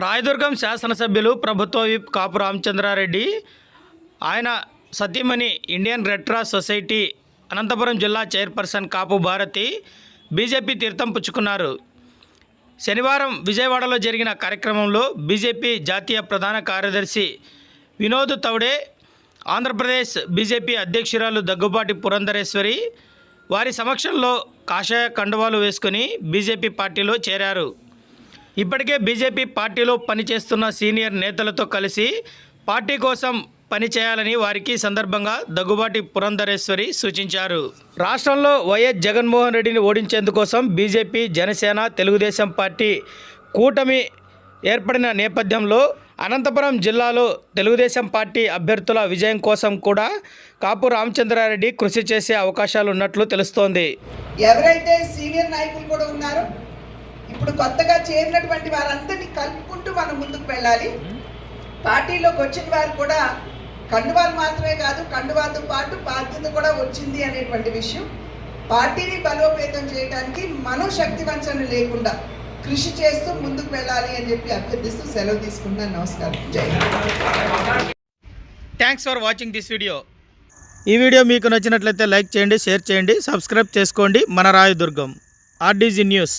రాయదుర్గం శాసనసభ్యులు ప్రభుత్వ విప్ కాపు రామచంద్రారెడ్డి ఆయన సతీమణి Indian Red Cross Society Anantapur జిల్లా చైర్పర్సన్ కాపు భారతి బీజేపీ తీర్థం పుచ్చుకున్నారు. శనివారం విజయవాడలో జరిగిన కార్యక్రమంలో బీజేపీ జాతీయ ప్రధాన కార్యదర్శి వినోద్ తౌడే ఆంధ్రప్రదేశ్ బీజేపీ అధ్యక్షురాలు దగ్గుబాటి పురంధరేశ్వరి వారి సమక్షంలో కాషాయ కండువాలు వేసుకుని బీజేపీ పార్టీలో చేరారు. ఇప్పటికే బీజేపీ పార్టీలో పనిచేస్తున్న సీనియర్ నేతలతో కలిసి పార్టీ కోసం పనిచేయాలని వారికి సందర్భంగా దగ్గుబాటి పురంధరేశ్వరి సూచించారు. రాష్ట్రంలో వైఎస్ జగన్మోహన్ రెడ్డిని ఓడించేందుకోసం బీజేపీ జనసేన తెలుగుదేశం పార్టీ కూటమి ఏర్పడిన నేపథ్యంలో అనంతపురం జిల్లాలో తెలుగుదేశం పార్టీ అభ్యర్థుల విజయం కోసం కూడా కాపు రామచంద్రారెడ్డి కృషి చేసే అవకాశాలు ఉన్నట్లు తెలుస్తోంది. ఎవరైతే సీనియర్ నాయకులు కూడా ఉన్నారో ఇప్పుడు కొత్తగా చేరినటువంటి వారందరినీ కలుపుకుంటూ మనం ముందుకు వెళ్ళాలి. పార్టీలోకి వచ్చిన వారు కూడా కండువాలు మాత్రమే కాదు కండువాతో పాటు బాధ్యత కూడా వచ్చింది అనేటువంటి విషయం. పార్టీని బలోపేతం చేయడానికి మనం శక్తివంచన లేకుండా కృషి చేస్తూ ముందుకు వెళ్ళాలి అని చెప్పి అభ్యర్థిస్తూ సెలవు తీసుకుంటున్నాను. నమస్కారం. జై thanks for watching this video ఈ వీడియో మీకు నచ్చినట్లయితే లైక్ చేయండి షేర్ చేయండి సబ్స్క్రైబ్ చేసుకోండి. మన రాయదుర్గం ఆర్డీజీ న్యూస్.